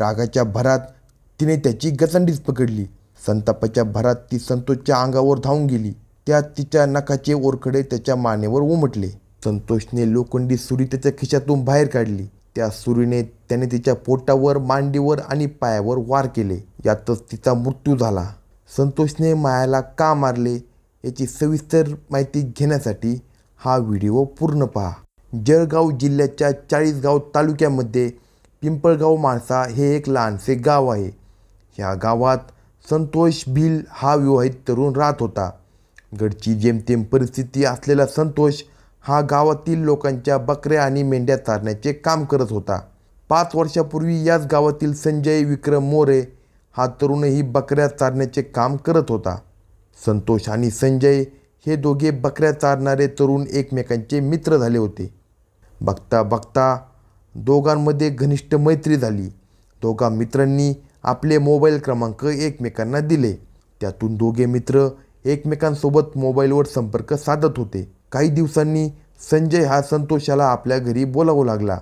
रागाच्या भरात तिने त्याची गचंडीच पकडली. संतापाच्या भरात ती संतोषच्या अंगावर धावून गेली. त्यात तिच्या नखाचे ओरखडे त्याच्या मानेवर उमटले. संतोषने लोखंडी सुरी त्याच्या खिशातून बाहेर काढली. त्या सुरीने त्याने तिच्या पोटावर मांडीवर आणि पायावर वार केले. यातच तिचा मृत्यू झाला. संतोषने मायाला का मारले याची सविस्तर माहिती घेण्यासाठी हा व्हिडिओ पूर्ण पहा. जळगाव जिल्ह्याच्या चाळीसगाव तालुक्यामध्ये पिंपळगाव माणसा हे एक लहानसे गाव आहे. ह्या गावात संतोष भिल हा विवाहित तरुण राहत होता. गडची जेमतेम परिस्थिती असलेला संतोष हा गावातील लोकांच्या बकऱ्या आणि मेंढ्या चारण्याचे काम करत होता. पाच वर्षापूर्वी याच गावातील संजय विक्रम मोरे हा तरुणही बकऱ्या चारण्याचे काम करत होता. संतोष आणि संजय हे दोघे बकऱ्या चारणारे तरुण एकमेकांचे मित्र झाले होते. बघता बघता दोघांमध्ये घनिष्ठ मैत्री झाली. दोघा मित्रांनी आपले मोबाईल क्रमांक एकमेकांना दिले. त्यातून दोघे मित्र एकमेकांसोबत मोबाईलवर संपर्क साधत होते. काही दिवसांनी संजय हा संतोषाला आपल्या घरी बोलावू लागला.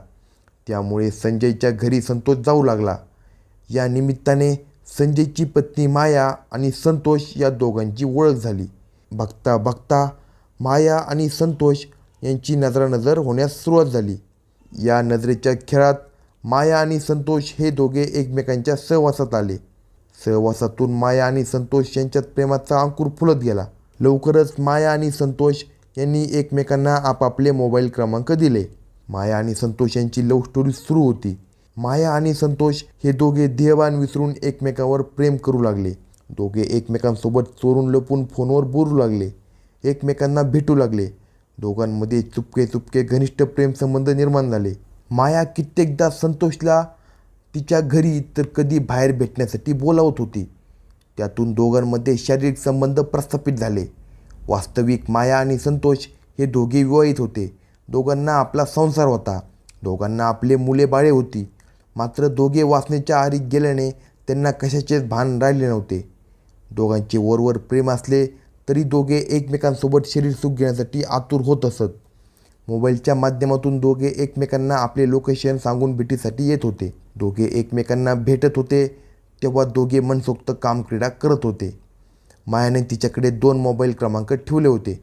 त्यामुळे संजयच्या घरी संतोष जाऊ लागला. या निमित्ताने संजयची पत्नी माया आणि संतोष या दोघांची ओळख झाली. बघता बघता माया आणि संतोष यांची नजरानजर होण्यास सुरुवात झाली. या नजरेच्या खेळात माया आणि संतोष हे दोघे एकमेकांच्या सहवासात आले. सहवासातून माया आणि संतोष यांच्यात प्रेमाचा अंकुर फुलत गेला. लवकरच माया आणि संतोष यांनी एकमेकांना आपापले मोबाईल क्रमांक दिले. माया आणि संतोष यांची लव्ह स्टोरी सुरू होती. माया आणि संतोष हे दोघे देहवान विसरून एकमेकावर प्रेम करू लागले. दोघे एकमेकांसोबत चोरून लपून फोनवर बोलू लागले. एकमेकांना भेटू लागले. दोघांमध्ये चुपके चुपके घनिष्ठ प्रेमसंबंध निर्माण झाले. माया कित्येकदा संतोषला तिच्या घरी तर कधी बाहेर भेटण्यासाठी बोलावत होती. त्यातून दोघांमध्ये शारीरिक संबंध प्रस्थापित झाले. वास्तविक माया आणि संतोष हे दोघे विवाहित होते. दोघांना आपला संसार होता. दोघांना आपले मुले बाळे होती. मात्र दोघे वासनेच्या आहारी गेल्याने त्यांना कशाचेच भान राहिले नव्हते. दोघांचे वरवर प्रेम असले तरी दोघे एकमेकांसोबत शरीर सुख घेण्यासाठी आतुर होत असत. मोबाईलच्या माध्यमातून दोघे एकमेकांना आपले लोकेशन सांगून भेटीसाठी येत होते. दोघे एकमेकांना भेटत होते तेव्हा दोघे मनसोक्त कामक्रीडा करत होते. मायाने तिच्याकडे दोन मोबाईल क्रमांक ठेवले होते.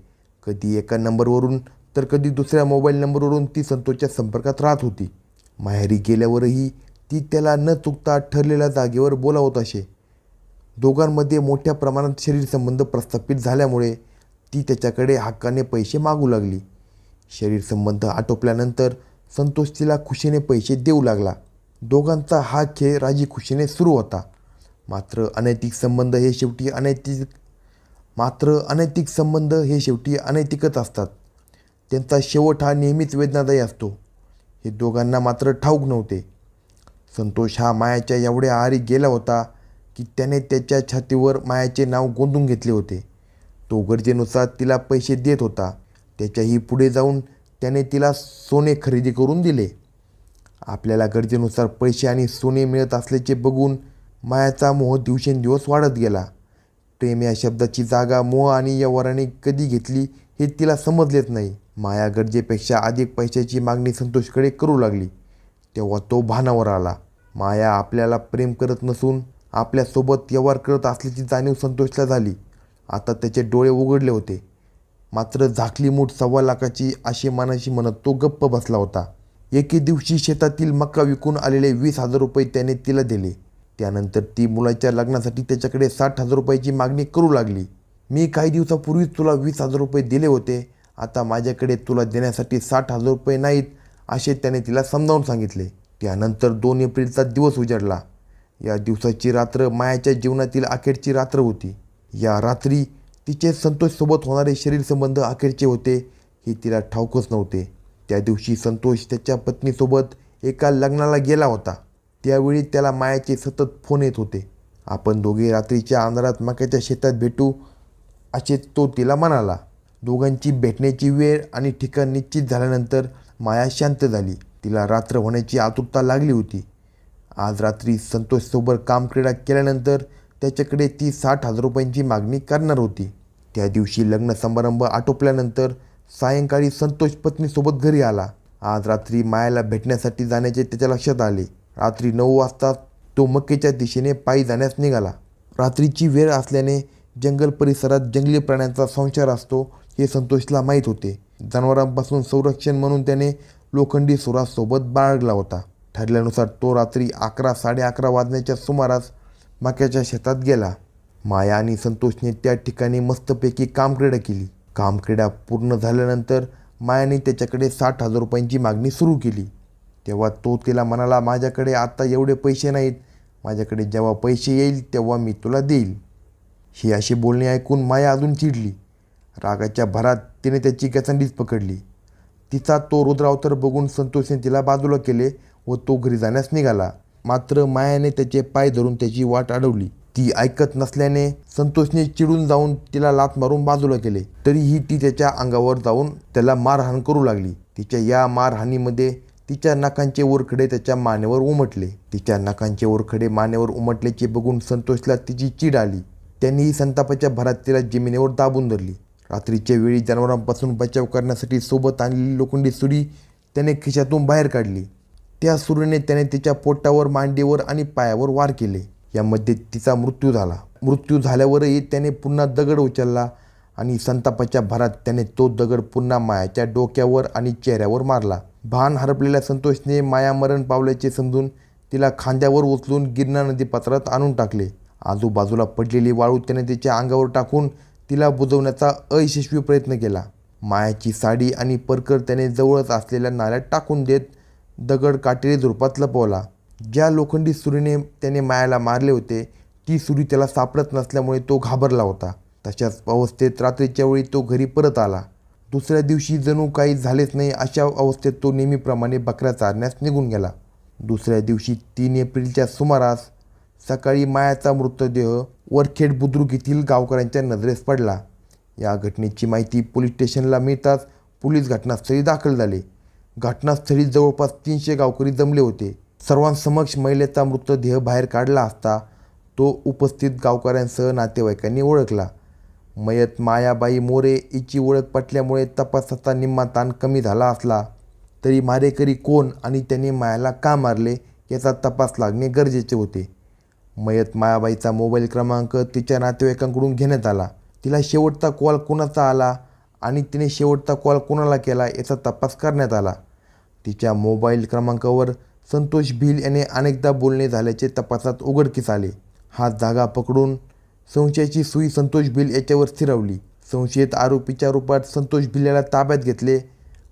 कधी एका नंबरवरून तर कधी दुसऱ्या मोबाईल नंबरवरून ती संतोषच्या संपर्कात राहत होती. माहेरी गेल्यावरही ती त्याला न चुकता ठरलेल्या जागेवर बोलावत असे. दोघांमध्ये मोठ्या प्रमाणात शरीर संबंध प्रस्थापित झाल्यामुळे ती त्याच्याकडे हक्काने पैसे मागू लागली. शरीर संबंध आटोपल्यानंतर संतोष तिला खुशीने पैसे देऊ लागला. दोघांचा हा खेळ राजी खुशीने सुरू होता. मात्र अनैतिक संबंध हे शेवटी अनैतिक मात्र अनैतिक संबंध हे शेवटी अनैतिकच असतात. त्यांचा शेवट हा नेहमीच वेदनादायी असतो. हे दोघांना मात्र ठाऊक नव्हते. संतोष हा मायाच्या एवढ्या आहारी गेला होता की त्याने त्याच्या छातीवर मायाचे नाव गोंधून घेतले होते. तो गरजेनुसार तिला पैसे देत होता. त्याच्याही पुढे जाऊन त्याने तिला सोने खरेदी करून दिले. आपल्याला गरजेनुसार पैसे आणि सोने मिळत असल्याचे बघून मायाचा मोह दिवसेंदिवस वाढत गेला. प्रेम या शब्दाची जागा मोह आणि व्यवहाराने कधी घेतली हे तिला समजलेच नाही. माया गरजेपेक्षा अधिक पैशाची मागणी संतोषकडे करू लागली. तेव्हा तो भानावर आला. माया आपल्याला प्रेम करत नसून आपल्यासोबत व्यवहार करत असल्याची जाणीव संतोषला झाली. आता त्याचे डोळे उघडले होते. मात्र झाकली मूठ सव्वा लाखाची अशी मानाशी म्हणत तो गप्प बसला होता. एके दिवशी शेतातील मक्का विकून आलेले वीस हजार रुपये त्याने तिला दिले. त्यानंतर ती मुलाच्या लग्नासाठी त्याच्याकडे साठ हजार रुपयाची मागणी करू लागली. मी काही दिवसापूर्वीच तुला वीस हजार रुपये दिले होते. आता माझ्याकडे तुला देण्यासाठी साठ हजार रुपये नाहीत असे त्याने तिला समजावून सांगितले. त्यानंतर दोन एप्रिलचा दिवस उजाडला. या दिवसाची रात्र मायाच्या जीवनातील अखेरची रात्र होती. या रात्री तिचे संतोषसोबत होणारे शरीर संबंध अखेरचे होते हे तिला ठाऊकच नव्हते. त्या दिवशी संतोष त्याच्या पत्नीसोबत एका लग्नाला गेला होता. त्यावेळी त्याला मायाचे सतत फोन येत होते. आपण दोघे रात्रीच्या अंधारात मक्याच्या शेतात भेटू असे तो तिला म्हणाला. दोघांची भेटण्याची वेळ आणि ठिकाण निश्चित झाल्यानंतर माया शांत झाली. तिला रात्र होण्याची आतुरता लागली होती. आज रात्री संतोषसोबत कामक्रीडा केल्यानंतर त्याच्याकडे ती साठ हजार रुपयांची मागणी करणार होती. त्या दिवशी लग्न समारंभ आटोपल्यानंतर सायंकाळी संतोष पत्नीसोबत घरी आला. आज रात्री मायाला भेटण्यासाठी जाण्याचे त्याच्या लक्षात आले. रात्री नऊ वाजता तो मक्केच्या दिशेने पायी जाण्यास निघाला. रात्रीची वेळ असल्याने जंगल परिसरात जंगली प्राण्यांचा संचार असतो हे संतोषला माहीत होते. जनावरांपासून संरक्षण म्हणून त्याने लोखंडी सुरासोबत बाळगला होता. ठरल्यानुसार तो रात्री अकरा साडे अकरा वाजण्याच्या सुमारास मक्याच्या शेतात गेला. माया आणि संतोषने त्या ठिकाणी मस्तपैकी कामक्रीडा केली. कामक्रीडा पूर्ण झाल्यानंतर मायाने त्याच्याकडे साठ हजार रुपयांची मागणी सुरू केली. तेव्हा तो तिला म्हणाला माझ्याकडे आत्ता एवढे पैसे नाहीत. माझ्याकडे जेव्हा पैसे येईल तेव्हा मी तुला देईल. ही अशी बोलणी ऐकून माया अजून चिडली. रागाच्या भरात तिने त्याची गचंडीच पकडली. तिचा तो रुद्रावतार बघून संतोषने तिला बाजूला केले. व तो घरी जाण्यास निघाला. मात्र मायाने त्याचे पाय धरून त्याची वाट अडवली. ती ऐकत नसल्याने संतोषने चिडून जाऊन तिला लात मारून बाजूला केले. तरीही ती त्याच्या अंगावर जाऊन त्याला मारहाण करू लागली. तिच्या या मारहाणीमध्ये तिच्या नाकांचे ओरखडे त्याच्या मानेवर उमटले. तिच्या नाकांचे ओरखडे मानेवर उमटल्याचे बघून संतोषला तिची चीड आली. त्यांनीही संतापाच्या भरात तिला जमिनीवर दाबून धरली. रात्रीच्या वेळी जनावरांपासून बचाव करण्यासाठी सोबत आणलेली लोखंडी सुरी त्याने खिशातून बाहेर काढली. त्या सुरीने त्याने तिच्या पोटावर मांडीवर आणि पायावर वार केले. यामध्ये तिचा मृत्यू झाला. मृत्यू झाल्यावरही त्याने पुन्हा दगड उचलला आणि संतापाच्या भरात त्याने तो दगड पुन्हा मायाच्या डोक्यावर आणि चेहऱ्यावर मारला. भान हरपलेल्या संतोषने माया मरण पावल्याचे समजून तिला खांद्यावर उचलून गिरणा नदीपात्रात आणून टाकले. आजूबाजूला पडलेली वाळू त्याने तिच्या अंगावर टाकून तिला बुजवण्याचा अयशस्वी प्रयत्न केला. मायाची साडी आणि परकर त्याने जवळच असलेल्या नाल्यात टाकून देत दगड काटेरी झुडपात लपवला ज्या लोखंडी सुरीने त्याने मायाला मारले होते ती सुरी त्याला सापडत नसल्यामुळे तो घाबरला होता. तशाच अवस्थेत रात्रीच्या वेळी तो घरी परत आला. दुसऱ्या दिवशी जणू काही झालेच नाही अशा अवस्थेत तो नेहमीप्रमाणे बकऱ्या चारण्यास निघून गेला. दुसऱ्या दिवशी तीन एप्रिलच्या सुमारास सकाळी मायाचा मृतदेह वरखेड बुद्रुक येथील गावकऱ्यांच्या नजरेस पडला. या घटनेची माहिती पोलीस स्टेशनला मिळताच पोलीस घटनास्थळी दाखल झाले. घटनास्थळी जवळपास तीनशे गावकरी जमले होते. सर्वांसमक्ष महिलेचा मृतदेह बाहेर काढला असता तो उपस्थित गावकऱ्यांसह नातेवाईकांनी ओळखला. मयत मायाबाई मोरे हिची ओळख पटल्यामुळे तपासाचा निम्मा ताण कमी झाला असला तरी मारेकरी कोण आणि त्याने मायाला का मारले याचा तपास लागणे गरजेचे होते. मयत मायाबाईचा मोबाईल क्रमांक तिच्या नातेवाईकांकडून घेण्यात आला. तिला शेवटचा कॉल कोणाचा आला? आणि तिने शेवटचा कॉल कोणाला केला याचा तपास करण्यात आला. तिच्या मोबाईल क्रमांकावर संतोष भिल याने अनेकदा बोलणे झाल्याचे तपासात उघडकीस आले. हा जागा पकडून संशयाची सुई संतोष भिल याच्यावर स्थिरवली. संशयित आरोपीच्या रूपात संतोष भिल याला ताब्यात घेतले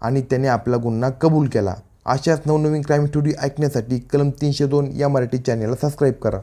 आणि त्याने आपला गुन्हा कबूल केला. अशाच नवनवीन क्राईम स्टोरी ऐकण्यासाठी कलम तीनशे दोन या मराठी चॅनेलला सबस्क्राईब करा.